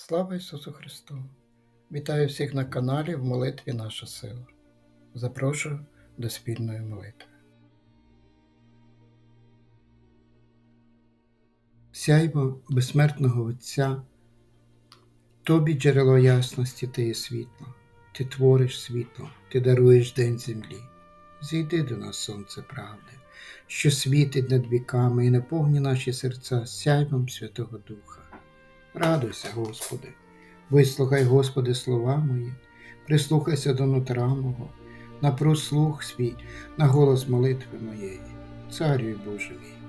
Слава Ісусу Христу! Вітаю всіх на каналі в молитві Наша сила. Запрошую до спільної молитви. Сяйво безсмертного Отця, Тобі джерело ясності ти є світло, Ти твориш світло, Ти даруєш день землі. Зійди до нас, сонце правди, що світить над віками і наповні наші серця сяйвом Святого Духа. Радуйся, Господи, вислухай, Господи, слова мої, прислухайся до нутра мого, напрос слух свій на голос молитви моєї, Царю Боже мій,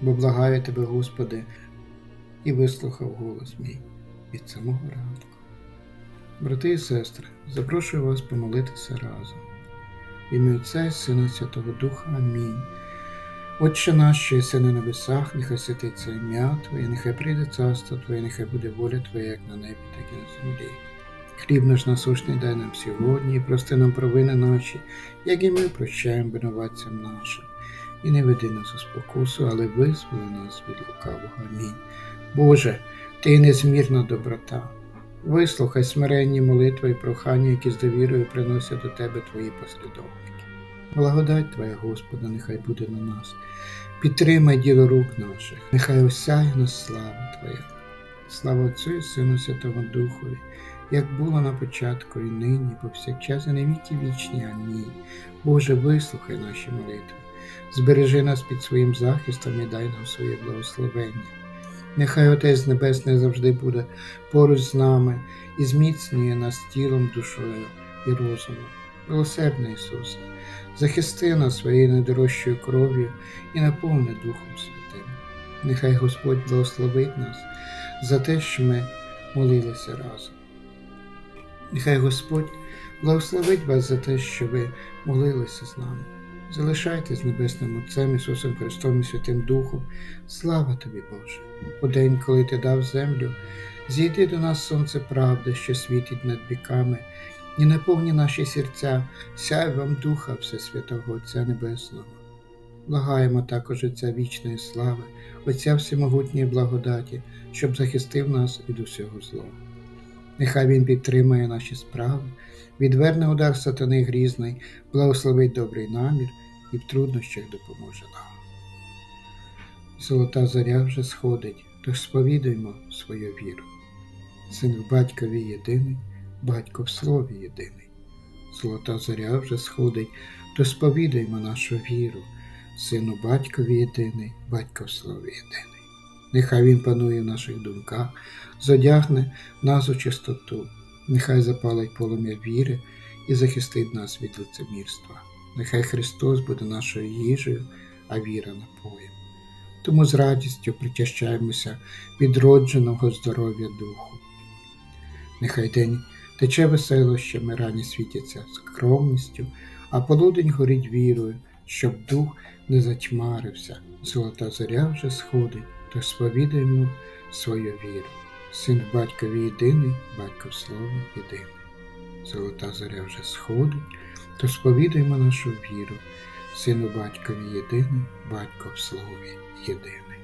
бо благаю Тебе, Господи, і вислухав голос мій від самого ранку. Брати і сестри, запрошую вас помолитися разом. В ім'я Отця і Сина Святого Духа. Амінь. Отче наш, що єси на небесах, нехай святиться ім'я Твоє, нехай прийде царство Твоє, нехай буде воля Твоя, як на небі, так і на землі. Хліб наш насущний дай нам сьогодні, і прости нам провини наші, як і ми прощаємо винуватцям нашим. І не веди нас у спокусу, але визволи нас від лукавого. Амінь. Боже, Ти незмірна доброта. Вислухай смиренні молитви і прохання, які з довірою приносять до Тебе Твої послідовники. Благодать Твоя, Господа, нехай буде на нас. Підтримай діло рук наших, нехай осяє нас слава Твоя. Слава Отцю і Сину Святому Духові, як було на початку, і нині, повсякчас, і на віки вічні. Амінь. Боже, вислухай наші молитви, збережи нас під своїм захистом і дай нам своє благословення. Нехай Отець Небесний завжди буде поруч з нами і зміцнює нас тілом, душою і розумом. Милосердний Ісусе, захисти нас своєю найдорожчою кров'ю і наповни Духом Святим. Нехай Господь благословить нас за те, що ми молилися разом. Нехай Господь благословить вас за те, що ви молилися з нами. Залишайтесь Небесним Отцем Ісусом Христом і Святим Духом. Слава тобі, Боже! У день, коли ти дав землю, зійди до нас сонце правди, що світить над віками, і наповні наші серця, сяй вам Духа Всесвятого Отця Небесного. Благаємо також Отця вічної слави, Отця Всемогутньої благодаті, щоб захистив нас від усього злого. Нехай Він підтримає наші справи, відверне удар сатани грізний, благословить добрий намір і в труднощах допоможе нам. Золота заря вже сходить, тож сповідуймо свою віру. Син в батькові єдиний, батько в слові єдиний. Золота заря вже сходить, то сповідуймо нашу віру, сину батькові єдиний, батько в слові єдиний. Нехай Він панує в наших думках, зодягне нас у чистоту, нехай запалить полум'я віри і захистить нас від лицемірства. Нехай Христос буде нашою їжею, а віра напоєм. Тому з радістю причащаємося відродженого здоров'я духу. Нехай день тече веселощами, рані світяться скромністю, а полудень горить вірою, щоб дух не затьмарився. Золота зоря вже сходить, то сповідаємо свою віру. Син в батькові єдиний, батько в слові єдиний. Золота зоря вже сходить, то сповідуємо нашу віру. Сину батькові єдиний, батько в слові єдиний.